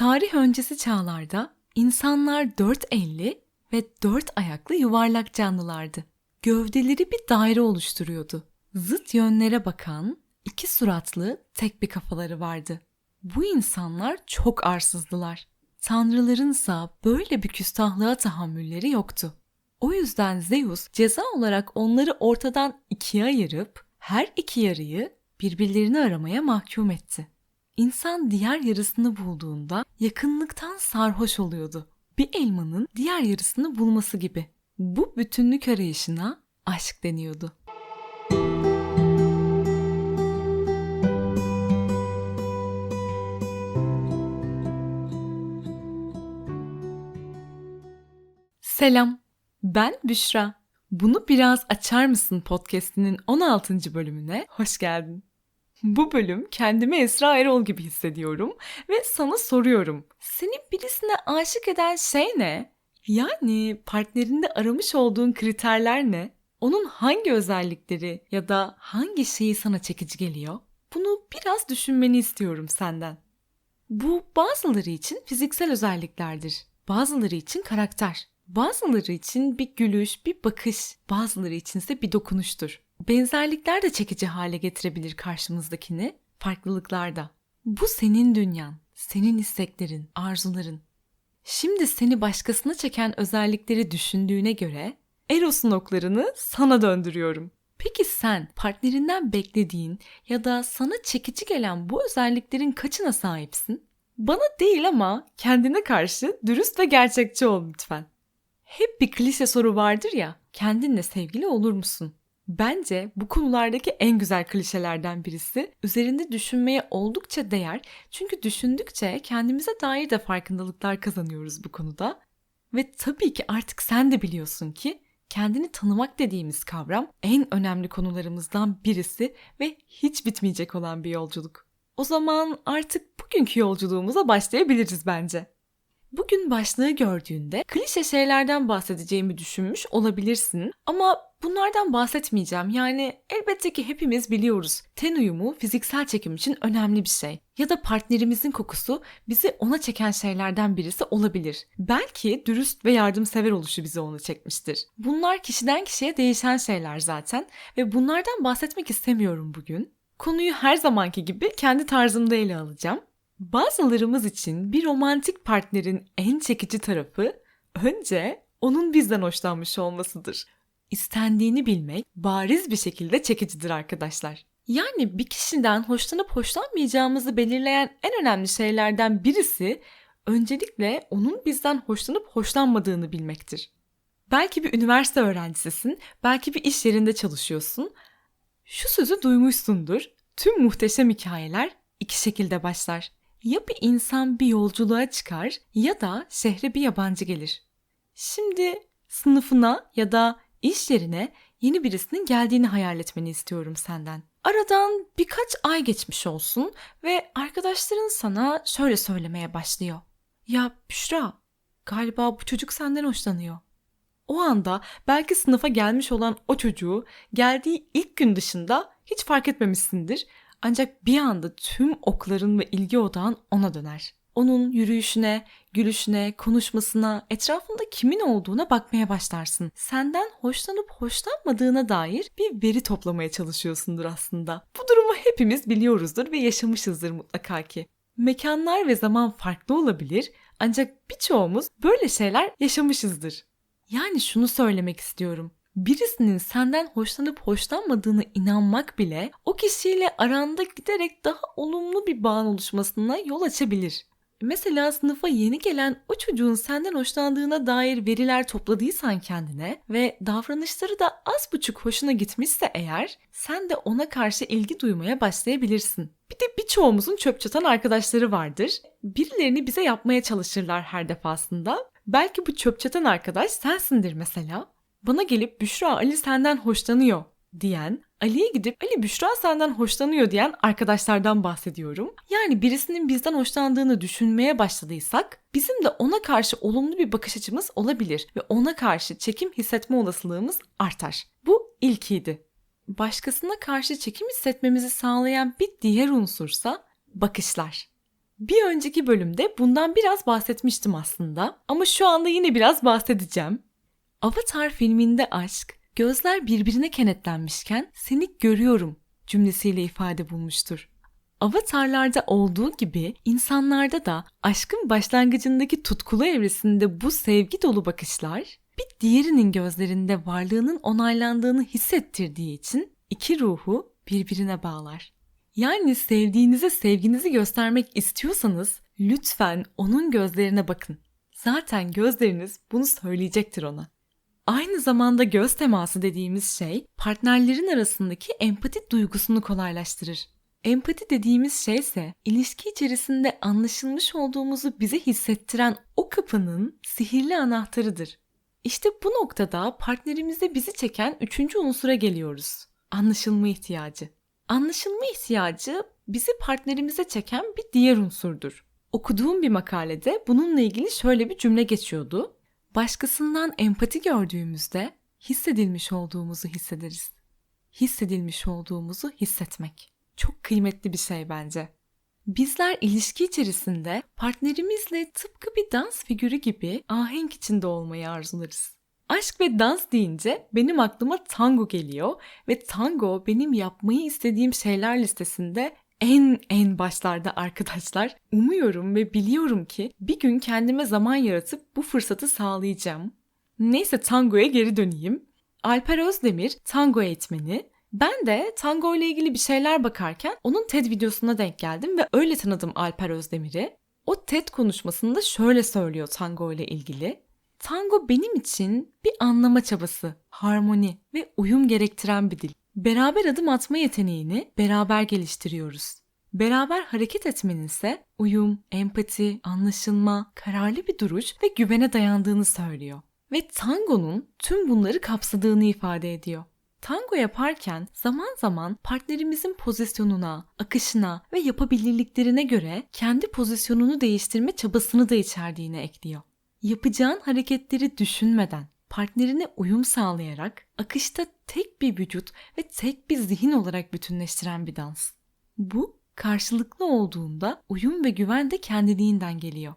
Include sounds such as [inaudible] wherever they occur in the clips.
Tarih öncesi çağlarda insanlar dört elli ve dört ayaklı yuvarlak canlılardı. Gövdeleri bir daire oluşturuyordu. Zıt yönlere bakan, iki suratlı tek bir kafaları vardı. Bu insanlar çok arsızdılar. Tanrılarınsa böyle bir küstahlığa tahammülleri yoktu. O yüzden Zeus ceza olarak onları ortadan ikiye ayırıp her iki yarıyı birbirlerini aramaya mahkum etti. İnsan diğer yarısını bulduğunda yakınlıktan sarhoş oluyordu. Bir elmanın diğer yarısını bulması gibi. Bu bütünlük arayışına aşk deniyordu. Selam, ben Büşra. Bunu biraz açar mısın podcast'inin 16. bölümüne hoş geldin. Bu bölüm kendimi Esra Erol gibi hissediyorum ve sana soruyorum. Seni birisine aşık eden şey ne? Yani partnerinde aramış olduğun kriterler ne? Onun hangi özellikleri ya da hangi şeyi sana çekici geliyor? Bunu biraz düşünmeni istiyorum senden. Bu bazıları için fiziksel özelliklerdir. Bazıları için karakter. Bazıları için bir gülüş, bir bakış, bazıları içinse bir dokunuştur. Benzerlikler de çekici hale getirebilir karşımızdakini, farklılıklar da. Bu senin dünyan, senin isteklerin, arzuların. Şimdi seni başkasına çeken özellikleri düşündüğüne göre Eros'un oklarını sana döndürüyorum. Peki sen partnerinden beklediğin ya da sana çekici gelen bu özelliklerin kaçına sahipsin? Bana değil ama kendine karşı dürüst ve gerçekçi ol lütfen. Hep bir klişe soru vardır ya, kendinle sevgili olur musun? Bence bu konulardaki en güzel klişelerden birisi üzerinde düşünmeye oldukça değer çünkü düşündükçe kendimize dair de farkındalıklar kazanıyoruz bu konuda. Ve tabii ki artık sen de biliyorsun ki kendini tanımak dediğimiz kavram en önemli konularımızdan birisi ve hiç bitmeyecek olan bir yolculuk. O zaman artık bugünkü yolculuğumuza başlayabiliriz bence. Bugün başlığı gördüğünde klişe şeylerden bahsedeceğimi düşünmüş olabilirsin ama bunlardan bahsetmeyeceğim. Yani elbette ki hepimiz biliyoruz. Ten uyumu fiziksel çekim için önemli bir şey. Ya da partnerimizin kokusu bizi ona çeken şeylerden birisi olabilir. Belki dürüst ve yardımsever oluşu bizi onu çekmiştir. Bunlar kişiden kişiye değişen şeyler zaten ve bunlardan bahsetmek istemiyorum bugün. Konuyu her zamanki gibi kendi tarzımda ele alacağım. Bazılarımız için bir romantik partnerin en çekici tarafı önce onun bizden hoşlanmış olmasıdır. İstendiğini bilmek bariz bir şekilde çekicidir arkadaşlar. Yani bir kişiden hoşlanıp hoşlanmayacağımızı belirleyen en önemli şeylerden birisi öncelikle onun bizden hoşlanıp hoşlanmadığını bilmektir. Belki bir üniversite öğrencisisin, belki bir iş yerinde çalışıyorsun. Şu sözü duymuşsundur. Tüm muhteşem hikayeler iki şekilde başlar. Ya bir insan bir yolculuğa çıkar ya da şehre bir yabancı gelir. Şimdi sınıfına ya da iş yerine yeni birisinin geldiğini hayal etmeni istiyorum senden. Aradan birkaç ay geçmiş olsun ve arkadaşların sana şöyle söylemeye başlıyor. Ya Büşra, galiba bu çocuk senden hoşlanıyor. O anda belki sınıfa gelmiş olan o çocuğu geldiği ilk gün dışında hiç fark etmemişsindir ancak bir anda tüm okların ve ilgi odağın ona döner. Onun yürüyüşüne, gülüşüne, konuşmasına, etrafında kimin olduğuna bakmaya başlarsın. Senden hoşlanıp hoşlanmadığına dair bir veri toplamaya çalışıyorsundur aslında. Bu durumu hepimiz biliyoruzdur ve yaşamışızdır mutlaka ki. Mekanlar ve zaman farklı olabilir ancak birçoğumuz böyle şeyler yaşamışızdır. Yani şunu söylemek istiyorum birisinin senden hoşlanıp hoşlanmadığını inanmak bile o kişiyle aranda giderek daha olumlu bir bağın oluşmasına yol açabilir. Mesela sınıfa yeni gelen o çocuğun senden hoşlandığına dair veriler topladıysan kendine ve davranışları da az buçuk hoşuna gitmişse eğer sen de ona karşı ilgi duymaya başlayabilirsin. Bir de birçoğumuzun çöp çatan arkadaşları vardır. Birilerini bize yapmaya çalışırlar her defasında. Belki bu çöp çatan arkadaş sensindir mesela bana gelip Büşra Ali senden hoşlanıyor diyen, Ali'ye gidip Ali Büşra senden hoşlanıyor diyen arkadaşlardan bahsediyorum. Yani birisinin bizden hoşlandığını düşünmeye başladıysak bizim de ona karşı olumlu bir bakış açımız olabilir ve ona karşı çekim hissetme olasılığımız artar. Bu ilkiydi. Başkasına karşı çekim hissetmemizi sağlayan bir diğer unsursa bakışlar. Bir önceki bölümde bundan biraz bahsetmiştim aslında ama şu anda yine biraz bahsedeceğim. Avatar filminde aşk, gözler birbirine kenetlenmişken seni görüyorum cümlesiyle ifade bulmuştur. Avatarlarda olduğu gibi insanlarda da aşkın başlangıcındaki tutkulu evresinde bu sevgi dolu bakışlar bir diğerinin gözlerinde varlığının onaylandığını hissettirdiği için iki ruhu birbirine bağlar. Yani sevdiğinize sevginizi göstermek istiyorsanız lütfen onun gözlerine bakın. Zaten gözleriniz bunu söyleyecektir ona. Aynı zamanda göz teması dediğimiz şey partnerlerin arasındaki empati duygusunu kolaylaştırır. Empati dediğimiz şey ise ilişki içerisinde anlaşılmış olduğumuzu bize hissettiren o kapının sihirli anahtarıdır. İşte bu noktada partnerimizde bizi çeken üçüncü unsura geliyoruz. Anlaşılma ihtiyacı. Anlaşılma ihtiyacı bizi partnerimize çeken bir diğer unsurdur. Okuduğum bir makalede bununla ilgili şöyle bir cümle geçiyordu. Başkasından empati gördüğümüzde hissedilmiş olduğumuzu hissederiz. Hissedilmiş olduğumuzu hissetmek. Çok kıymetli bir şey bence. Bizler ilişki içerisinde partnerimizle tıpkı bir dans figürü gibi ahenk içinde olmayı arzularız. Aşk ve dans deyince benim aklıma tango geliyor ve tango benim yapmayı istediğim şeyler listesinde en en başlarda arkadaşlar. Umuyorum ve biliyorum ki bir gün kendime zaman yaratıp bu fırsatı sağlayacağım. Neyse tangoya geri döneyim. Alper Özdemir tango eğitmeni. Ben de tango ile ilgili bir şeyler bakarken onun TED videosuna denk geldim ve öyle tanıdım Alper Özdemir'i. O TED konuşmasında şöyle söylüyor tango ile ilgili. Tango benim için bir anlama çabası, harmoni ve uyum gerektiren bir dil. Beraber adım atma yeteneğini beraber geliştiriyoruz. Beraber hareket etmenin ise uyum, empati, anlaşılma, kararlı bir duruş ve güvene dayandığını söylüyor. Ve tangonun tüm bunları kapsadığını ifade ediyor. Tango yaparken zaman zaman partnerimizin pozisyonuna, akışına ve yapabilirliklerine göre kendi pozisyonunu değiştirme çabasını da içerdiğine ekliyor. Yapacağın hareketleri düşünmeden, partnerine uyum sağlayarak akışta tek bir vücut ve tek bir zihin olarak bütünleştiren bir dans. Bu karşılıklı olduğunda uyum ve güven de kendiliğinden geliyor.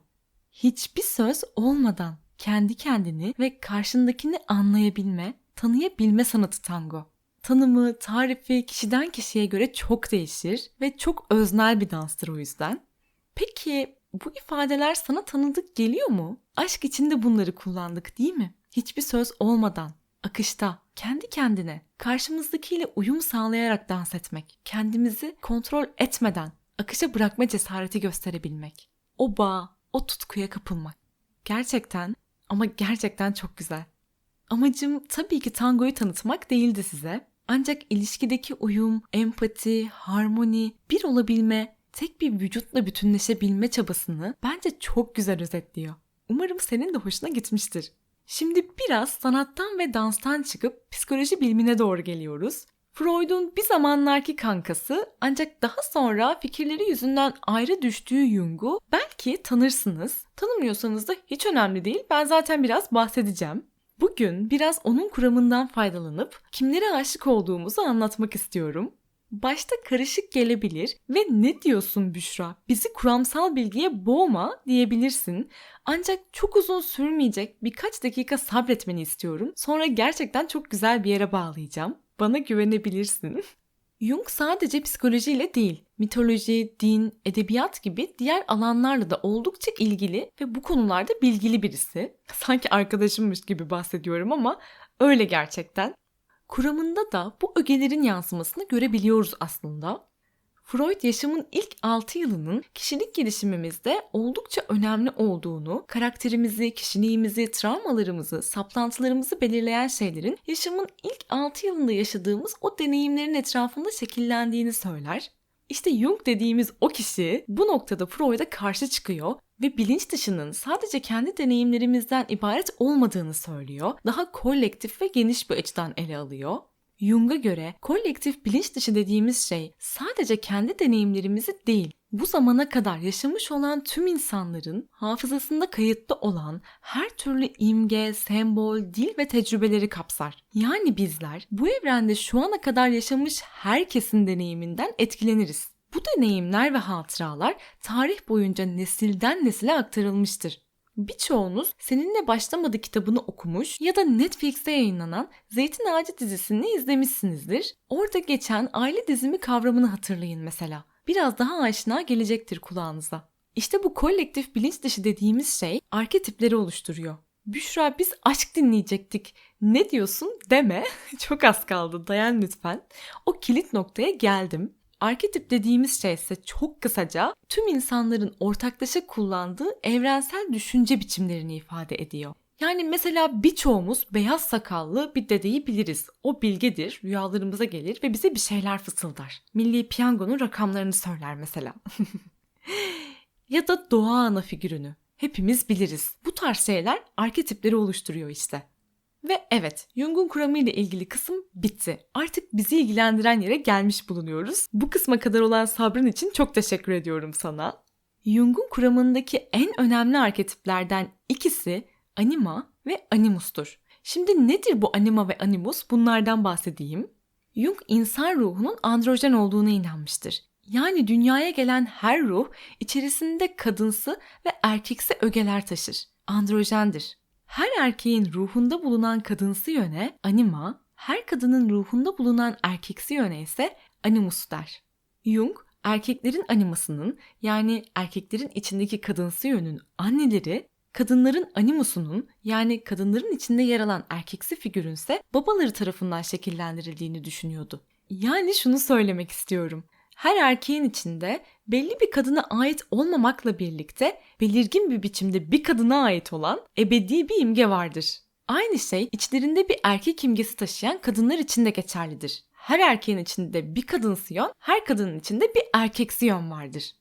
Hiçbir söz olmadan kendi kendini ve karşındakini anlayabilme, tanıyabilme sanatı tango. Tanımı, tarifi kişiden kişiye göre çok değişir ve çok öznel bir danstır o yüzden. Peki bu ifadeler sana tanıdık geliyor mu? Aşk içinde bunları kullandık değil mi? Hiçbir söz olmadan, akışta, kendi kendine, karşımızdakiyle uyum sağlayarak dans etmek, kendimizi kontrol etmeden akışa bırakma cesareti gösterebilmek. O bağ, o tutkuya kapılmak. Gerçekten ama gerçekten çok güzel. Amacım tabii ki tangoyu tanıtmak değildi size. Ancak ilişkideki uyum, empati, harmoni, bir olabilme, tek bir vücutla bütünleşebilme çabasını bence çok güzel özetliyor. Umarım senin de hoşuna gitmiştir. Şimdi biraz sanattan ve danstan çıkıp psikoloji bilimine doğru geliyoruz. Freud'un bir zamanlarki kankası ancak daha sonra fikirleri yüzünden ayrı düştüğü Jung'u belki tanırsınız. Tanımıyorsanız da hiç önemli değil. Ben zaten biraz bahsedeceğim. Bugün biraz onun kuramından faydalanıp kimlere aşık olduğumuzu anlatmak istiyorum. Başta karışık gelebilir ve ne diyorsun Büşra? Bizi kuramsal bilgiye boğma diyebilirsin. Ancak çok uzun sürmeyecek birkaç dakika sabretmeni istiyorum. Sonra gerçekten çok güzel bir yere bağlayacağım. Bana güvenebilirsin. [laughs] Jung sadece psikolojiyle değil, mitoloji, din, edebiyat gibi diğer alanlarla da oldukça ilgili ve bu konularda bilgili birisi. [laughs] Sanki arkadaşımmış gibi bahsediyorum ama öyle gerçekten. Kuramında da bu ögelerin yansımasını görebiliyoruz aslında. Freud yaşamın ilk 6 yılının kişilik gelişimimizde oldukça önemli olduğunu, karakterimizi, kişiliğimizi, travmalarımızı, saplantılarımızı belirleyen şeylerin yaşamın ilk 6 yılında yaşadığımız o deneyimlerin etrafında şekillendiğini söyler. İşte Jung dediğimiz o kişi bu noktada Freud'a karşı çıkıyor ve bilinç dışının sadece kendi deneyimlerimizden ibaret olmadığını söylüyor. Daha kolektif ve geniş bir açıdan ele alıyor. Jung'a göre kolektif bilinç dışı dediğimiz şey sadece kendi deneyimlerimizi değil, bu zamana kadar yaşamış olan tüm insanların hafızasında kayıtlı olan her türlü imge, sembol, dil ve tecrübeleri kapsar. Yani bizler bu evrende şu ana kadar yaşamış herkesin deneyiminden etkileniriz. Bu deneyimler ve hatıralar tarih boyunca nesilden nesile aktarılmıştır. Birçoğunuz Seninle Başlamadı kitabını okumuş ya da Netflix'te yayınlanan Zeytin Ağacı dizisini izlemişsinizdir. Orada geçen aile dizimi kavramını hatırlayın mesela. Biraz daha aşina gelecektir kulağınıza. İşte bu kolektif bilinç dışı dediğimiz şey arketipleri oluşturuyor. Büşra biz aşk dinleyecektik. Ne diyorsun deme. [laughs] Çok az kaldı dayan lütfen. O kilit noktaya geldim. Arketip dediğimiz şey ise çok kısaca tüm insanların ortaklaşa kullandığı evrensel düşünce biçimlerini ifade ediyor. Yani mesela birçoğumuz beyaz sakallı bir dedeyi biliriz. O bilgedir, rüyalarımıza gelir ve bize bir şeyler fısıldar. Milli piyangonun rakamlarını söyler mesela. [laughs] ya da doğa ana figürünü. Hepimiz biliriz. Bu tarz şeyler arketipleri oluşturuyor işte. Ve evet, Jung'un kuramı ile ilgili kısım bitti. Artık bizi ilgilendiren yere gelmiş bulunuyoruz. Bu kısma kadar olan sabrın için çok teşekkür ediyorum sana. Jung'un kuramındaki en önemli arketiplerden ikisi anima ve animustur. Şimdi nedir bu anima ve animus? Bunlardan bahsedeyim. Jung insan ruhunun androjen olduğuna inanmıştır. Yani dünyaya gelen her ruh içerisinde kadınsı ve erkeksi ögeler taşır. Androjendir. Her erkeğin ruhunda bulunan kadınsı yöne anima, her kadının ruhunda bulunan erkeksi yöne ise animus der. Jung, erkeklerin animasının yani erkeklerin içindeki kadınsı yönün anneleri, kadınların animusunun yani kadınların içinde yer alan erkeksi figürünse babaları tarafından şekillendirildiğini düşünüyordu. Yani şunu söylemek istiyorum her erkeğin içinde belli bir kadına ait olmamakla birlikte belirgin bir biçimde bir kadına ait olan ebedi bir imge vardır. Aynı şey içlerinde bir erkek imgesi taşıyan kadınlar için de geçerlidir. Her erkeğin içinde bir kadın siyon, her kadının içinde bir erkek siyon vardır.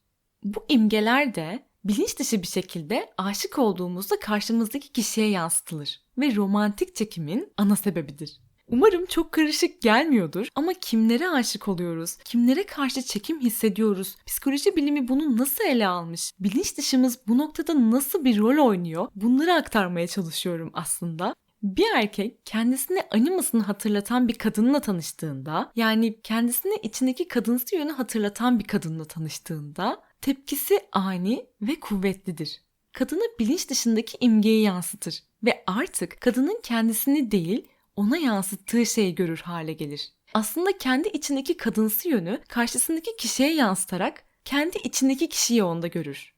Bu imgeler de bilinç dışı bir şekilde aşık olduğumuzda karşımızdaki kişiye yansıtılır ve romantik çekimin ana sebebidir. Umarım çok karışık gelmiyordur ama kimlere aşık oluyoruz? Kimlere karşı çekim hissediyoruz? Psikoloji bilimi bunu nasıl ele almış? Bilinç dışımız bu noktada nasıl bir rol oynuyor? Bunları aktarmaya çalışıyorum aslında. Bir erkek kendisine animasını hatırlatan bir kadınla tanıştığında, yani kendisine içindeki kadınsı yönü hatırlatan bir kadınla tanıştığında tepkisi ani ve kuvvetlidir. Kadını bilinç dışındaki imgeyi yansıtır ve artık kadının kendisini değil ona yansıttığı şeyi görür hale gelir. Aslında kendi içindeki kadınsı yönü karşısındaki kişiye yansıtarak kendi içindeki kişiyi onda görür.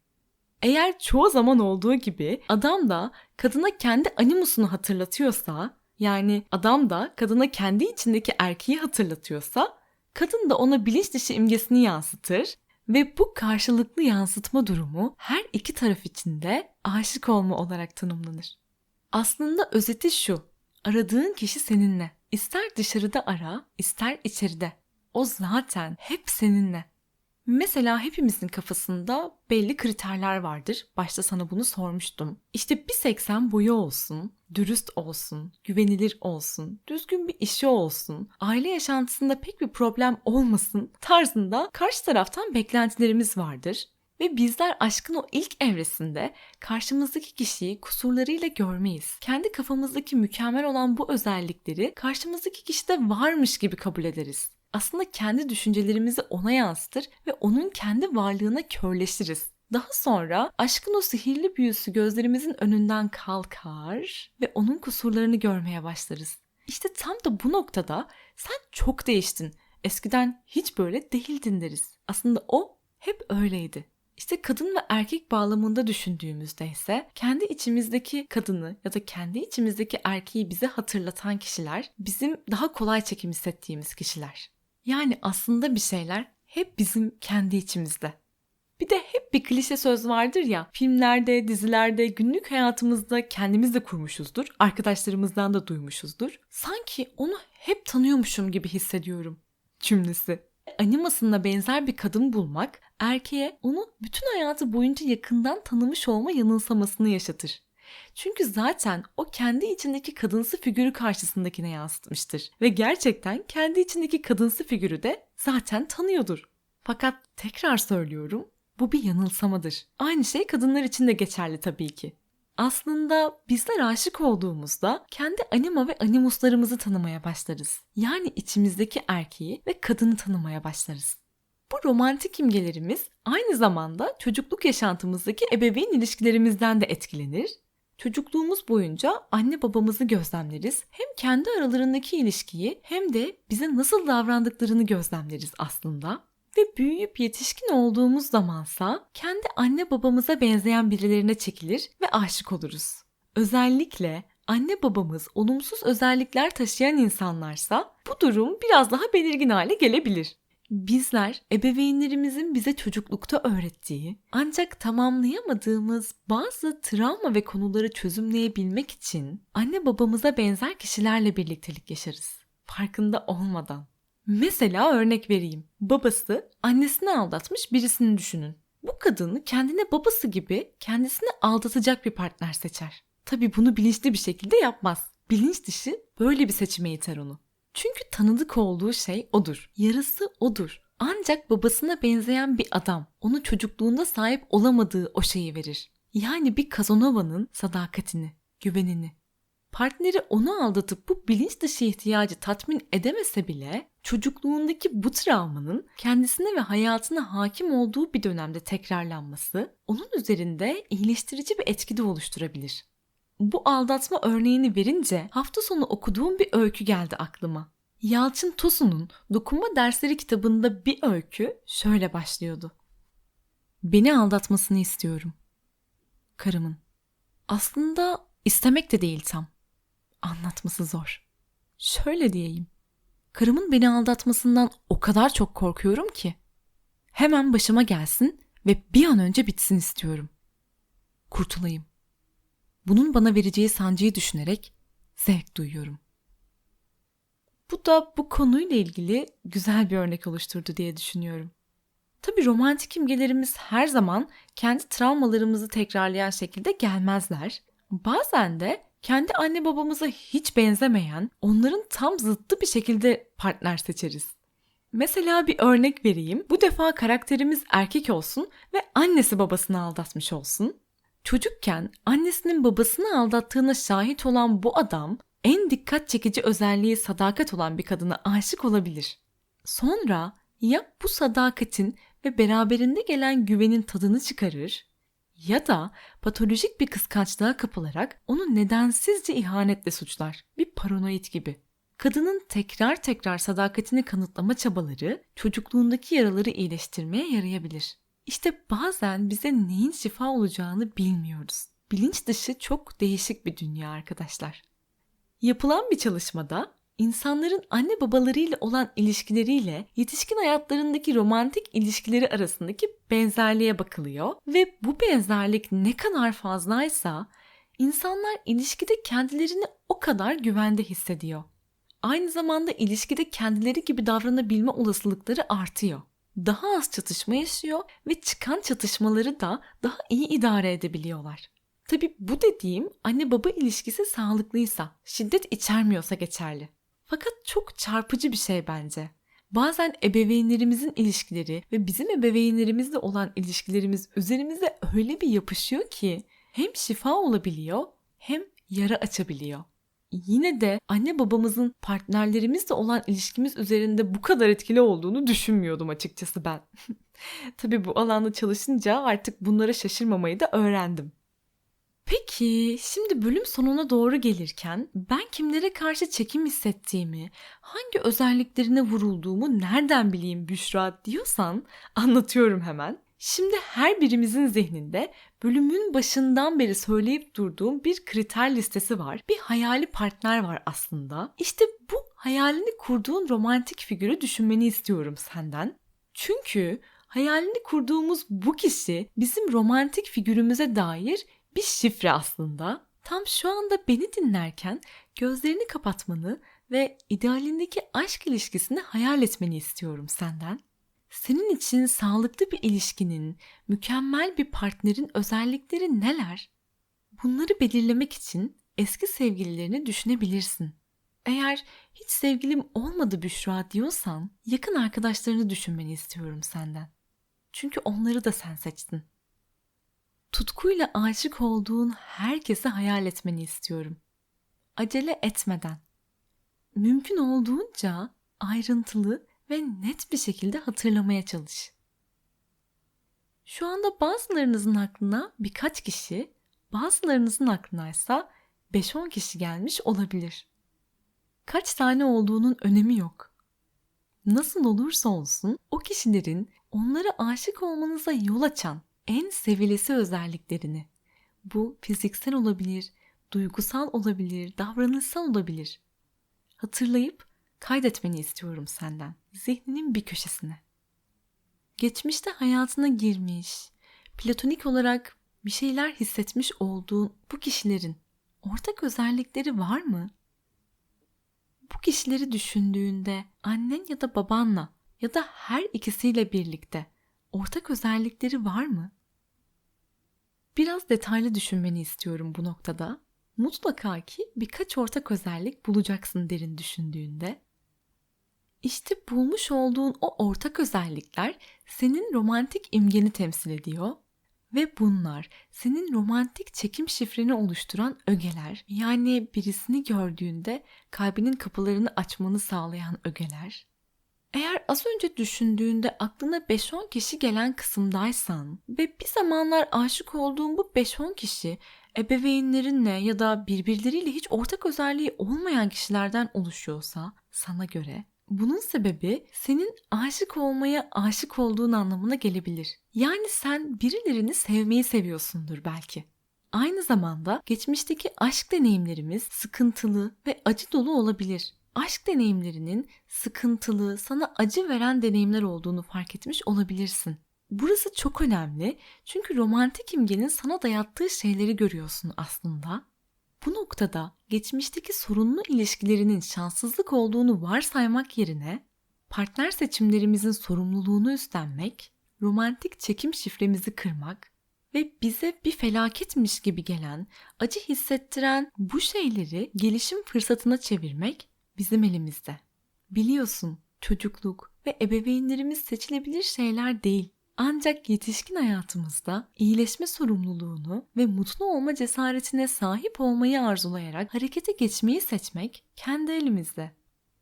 Eğer çoğu zaman olduğu gibi adam da kadına kendi animusunu hatırlatıyorsa, yani adam da kadına kendi içindeki erkeği hatırlatıyorsa, kadın da ona bilinç dışı imgesini yansıtır ve bu karşılıklı yansıtma durumu her iki taraf için de aşık olma olarak tanımlanır. Aslında özeti şu. Aradığın kişi seninle. İster dışarıda ara, ister içeride. O zaten hep seninle. Mesela hepimizin kafasında belli kriterler vardır. Başta sana bunu sormuştum. İşte 1.80 boyu olsun, dürüst olsun, güvenilir olsun, düzgün bir işi olsun, aile yaşantısında pek bir problem olmasın tarzında karşı taraftan beklentilerimiz vardır. Ve bizler aşkın o ilk evresinde karşımızdaki kişiyi kusurlarıyla görmeyiz. Kendi kafamızdaki mükemmel olan bu özellikleri karşımızdaki kişide varmış gibi kabul ederiz. Aslında kendi düşüncelerimizi ona yansıtır ve onun kendi varlığına körleşiriz. Daha sonra aşkın o sihirli büyüsü gözlerimizin önünden kalkar ve onun kusurlarını görmeye başlarız. İşte tam da bu noktada sen çok değiştin. Eskiden hiç böyle değildin deriz. Aslında o hep öyleydi. İşte kadın ve erkek bağlamında düşündüğümüzde ise kendi içimizdeki kadını ya da kendi içimizdeki erkeği bize hatırlatan kişiler bizim daha kolay çekim hissettiğimiz kişiler. Yani aslında bir şeyler hep bizim kendi içimizde. Bir de hep bir klişe söz vardır ya, filmlerde, dizilerde, günlük hayatımızda kendimiz de kurmuşuzdur, arkadaşlarımızdan da duymuşuzdur. Sanki onu hep tanıyormuşum gibi hissediyorum cümlesi. Animasında benzer bir kadın bulmak erkeğe onu bütün hayatı boyunca yakından tanımış olma yanılsamasını yaşatır. Çünkü zaten o kendi içindeki kadınsı figürü karşısındakine yansıtmıştır. Ve gerçekten kendi içindeki kadınsı figürü de zaten tanıyordur. Fakat tekrar söylüyorum bu bir yanılsamadır. Aynı şey kadınlar için de geçerli tabii ki. Aslında bizler aşık olduğumuzda kendi anima ve animuslarımızı tanımaya başlarız. Yani içimizdeki erkeği ve kadını tanımaya başlarız. Bu romantik imgelerimiz aynı zamanda çocukluk yaşantımızdaki ebeveyn ilişkilerimizden de etkilenir. Çocukluğumuz boyunca anne babamızı gözlemleriz. Hem kendi aralarındaki ilişkiyi hem de bize nasıl davrandıklarını gözlemleriz aslında. Ve büyüyüp yetişkin olduğumuz zamansa kendi anne babamıza benzeyen birilerine çekilir ve aşık oluruz. Özellikle anne babamız olumsuz özellikler taşıyan insanlarsa bu durum biraz daha belirgin hale gelebilir. Bizler ebeveynlerimizin bize çocuklukta öğrettiği ancak tamamlayamadığımız bazı travma ve konuları çözümleyebilmek için anne babamıza benzer kişilerle birliktelik yaşarız. Farkında olmadan. Mesela örnek vereyim. Babası annesini aldatmış birisini düşünün. Bu kadını kendine babası gibi kendisini aldatacak bir partner seçer. Tabi bunu bilinçli bir şekilde yapmaz. Bilinç dışı böyle bir seçime iter onu. Çünkü tanıdık olduğu şey odur. Yarısı odur. Ancak babasına benzeyen bir adam onu çocukluğunda sahip olamadığı o şeyi verir. Yani bir Casanova'nın sadakatini, güvenini. Partneri onu aldatıp bu bilinç dışı ihtiyacı tatmin edemese bile çocukluğundaki bu travmanın kendisine ve hayatına hakim olduğu bir dönemde tekrarlanması onun üzerinde iyileştirici bir etki de oluşturabilir. Bu aldatma örneğini verince hafta sonu okuduğum bir öykü geldi aklıma. Yalçın Tosun'un Dokunma Dersleri kitabında bir öykü şöyle başlıyordu. Beni aldatmasını istiyorum. Karımın. Aslında istemek de değil tam. Anlatması zor. Şöyle diyeyim. Karımın beni aldatmasından o kadar çok korkuyorum ki. Hemen başıma gelsin ve bir an önce bitsin istiyorum. Kurtulayım. Bunun bana vereceği sancıyı düşünerek zevk duyuyorum. Bu da bu konuyla ilgili güzel bir örnek oluşturdu diye düşünüyorum. Tabi romantik imgelerimiz her zaman kendi travmalarımızı tekrarlayan şekilde gelmezler. Bazen de kendi anne babamıza hiç benzemeyen, onların tam zıttı bir şekilde partner seçeriz. Mesela bir örnek vereyim. Bu defa karakterimiz erkek olsun ve annesi babasını aldatmış olsun. Çocukken annesinin babasını aldattığına şahit olan bu adam en dikkat çekici özelliği sadakat olan bir kadına aşık olabilir. Sonra ya bu sadakatin ve beraberinde gelen güvenin tadını çıkarır ya da patolojik bir kıskançlığa kapılarak onu nedensizce ihanetle suçlar. Bir paranoid gibi. Kadının tekrar tekrar sadakatini kanıtlama çabaları çocukluğundaki yaraları iyileştirmeye yarayabilir. İşte bazen bize neyin şifa olacağını bilmiyoruz. Bilinç dışı çok değişik bir dünya arkadaşlar. Yapılan bir çalışmada insanların anne babalarıyla olan ilişkileriyle yetişkin hayatlarındaki romantik ilişkileri arasındaki benzerliğe bakılıyor ve bu benzerlik ne kadar fazlaysa insanlar ilişkide kendilerini o kadar güvende hissediyor. Aynı zamanda ilişkide kendileri gibi davranabilme olasılıkları artıyor. Daha az çatışma yaşıyor ve çıkan çatışmaları da daha iyi idare edebiliyorlar. Tabi bu dediğim anne baba ilişkisi sağlıklıysa, şiddet içermiyorsa geçerli. Fakat çok çarpıcı bir şey bence. Bazen ebeveynlerimizin ilişkileri ve bizim ebeveynlerimizle olan ilişkilerimiz üzerimize öyle bir yapışıyor ki hem şifa olabiliyor hem yara açabiliyor. Yine de anne babamızın partnerlerimizle olan ilişkimiz üzerinde bu kadar etkili olduğunu düşünmüyordum açıkçası ben. [laughs] Tabii bu alanda çalışınca artık bunlara şaşırmamayı da öğrendim. Peki şimdi bölüm sonuna doğru gelirken ben kimlere karşı çekim hissettiğimi, hangi özelliklerine vurulduğumu nereden bileyim Büşra diyorsan anlatıyorum hemen. Şimdi her birimizin zihninde bölümün başından beri söyleyip durduğum bir kriter listesi var. Bir hayali partner var aslında. İşte bu hayalini kurduğun romantik figürü düşünmeni istiyorum senden. Çünkü hayalini kurduğumuz bu kişi bizim romantik figürümüze dair bir şifre aslında. Tam şu anda beni dinlerken gözlerini kapatmanı ve idealindeki aşk ilişkisini hayal etmeni istiyorum senden. Senin için sağlıklı bir ilişkinin, mükemmel bir partnerin özellikleri neler? Bunları belirlemek için eski sevgililerini düşünebilirsin. Eğer hiç sevgilim olmadı Büşra diyorsan yakın arkadaşlarını düşünmeni istiyorum senden. Çünkü onları da sen seçtin. Tutkuyla aşık olduğun herkesi hayal etmeni istiyorum. Acele etmeden. Mümkün olduğunca ayrıntılı ve net bir şekilde hatırlamaya çalış. Şu anda bazılarınızın aklına birkaç kişi, bazılarınızın aklına ise 5-10 kişi gelmiş olabilir. Kaç tane olduğunun önemi yok. Nasıl olursa olsun o kişilerin onlara aşık olmanıza yol açan en sevilesi özelliklerini, bu fiziksel olabilir, duygusal olabilir, davranışsal olabilir. Hatırlayıp kaydetmeni istiyorum senden. Zihninin bir köşesine. Geçmişte hayatına girmiş, platonik olarak bir şeyler hissetmiş olduğun bu kişilerin ortak özellikleri var mı? Bu kişileri düşündüğünde annen ya da babanla ya da her ikisiyle birlikte ortak özellikleri var mı? Biraz detaylı düşünmeni istiyorum bu noktada. Mutlaka ki birkaç ortak özellik bulacaksın derin düşündüğünde. İşte bulmuş olduğun o ortak özellikler senin romantik imgeni temsil ediyor ve bunlar senin romantik çekim şifreni oluşturan ögeler. Yani birisini gördüğünde kalbinin kapılarını açmanı sağlayan ögeler. Eğer az önce düşündüğünde aklına 5-10 kişi gelen kısımdaysan ve bir zamanlar aşık olduğun bu 5-10 kişi ebeveynlerinle ya da birbirleriyle hiç ortak özelliği olmayan kişilerden oluşuyorsa sana göre bunun sebebi senin aşık olmaya aşık olduğun anlamına gelebilir. Yani sen birilerini sevmeyi seviyorsundur belki. Aynı zamanda geçmişteki aşk deneyimlerimiz sıkıntılı ve acı dolu olabilir. Aşk deneyimlerinin sıkıntılı, sana acı veren deneyimler olduğunu fark etmiş olabilirsin. Burası çok önemli çünkü romantik imgenin sana dayattığı şeyleri görüyorsun aslında bu noktada geçmişteki sorunlu ilişkilerinin şanssızlık olduğunu varsaymak yerine partner seçimlerimizin sorumluluğunu üstlenmek, romantik çekim şifremizi kırmak ve bize bir felaketmiş gibi gelen, acı hissettiren bu şeyleri gelişim fırsatına çevirmek bizim elimizde. Biliyorsun, çocukluk ve ebeveynlerimiz seçilebilir şeyler değil. Ancak yetişkin hayatımızda iyileşme sorumluluğunu ve mutlu olma cesaretine sahip olmayı arzulayarak harekete geçmeyi seçmek kendi elimizde.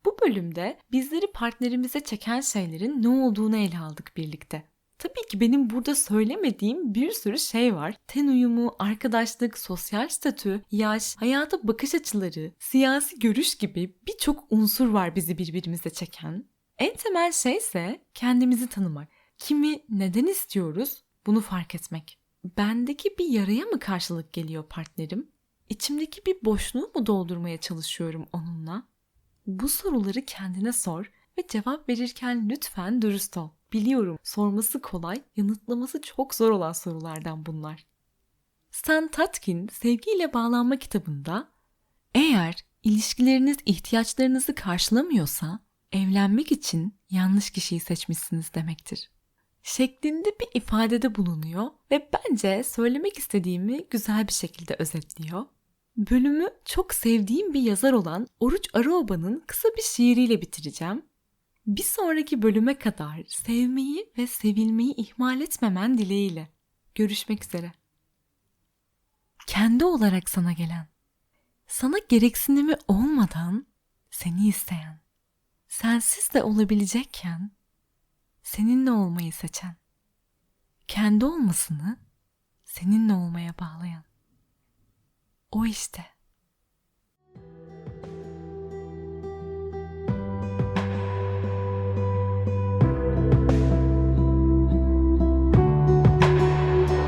Bu bölümde bizleri partnerimize çeken şeylerin ne olduğunu ele aldık birlikte. Tabii ki benim burada söylemediğim bir sürü şey var. Ten uyumu, arkadaşlık, sosyal statü, yaş, hayata bakış açıları, siyasi görüş gibi birçok unsur var bizi birbirimize çeken. En temel şey ise kendimizi tanımak. Kimi neden istiyoruz? Bunu fark etmek. Bendeki bir yaraya mı karşılık geliyor partnerim? İçimdeki bir boşluğu mu doldurmaya çalışıyorum onunla? Bu soruları kendine sor ve cevap verirken lütfen dürüst ol. Biliyorum sorması kolay, yanıtlaması çok zor olan sorulardan bunlar. Stan Tatkin Sevgiyle Bağlanma kitabında eğer ilişkileriniz ihtiyaçlarınızı karşılamıyorsa evlenmek için yanlış kişiyi seçmişsiniz demektir şeklinde bir ifadede bulunuyor ve bence söylemek istediğimi güzel bir şekilde özetliyor. Bölümü çok sevdiğim bir yazar olan Oruç Arıoba'nın kısa bir şiiriyle bitireceğim. Bir sonraki bölüme kadar sevmeyi ve sevilmeyi ihmal etmemen dileğiyle. Görüşmek üzere. Kendi olarak sana gelen, sana gereksinimi olmadan seni isteyen, sensiz de olabilecekken seninle olmayı seçen, kendi olmasını seninle olmaya bağlayan. O işte.